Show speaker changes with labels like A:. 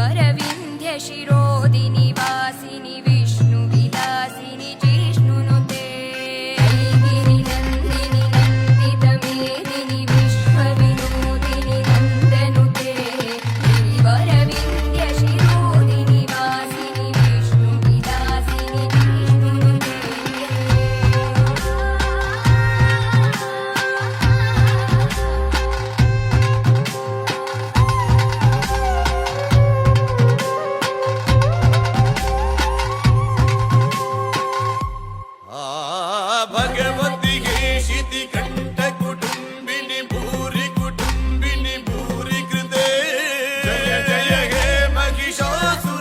A: वरविन्ध्यशिरोदिनि
B: భగవతి శితి కంఠ కుటుంబిని భూరి కుటుంబిని భూరి కృతే. జయ హే మహిషాసురమర్దిని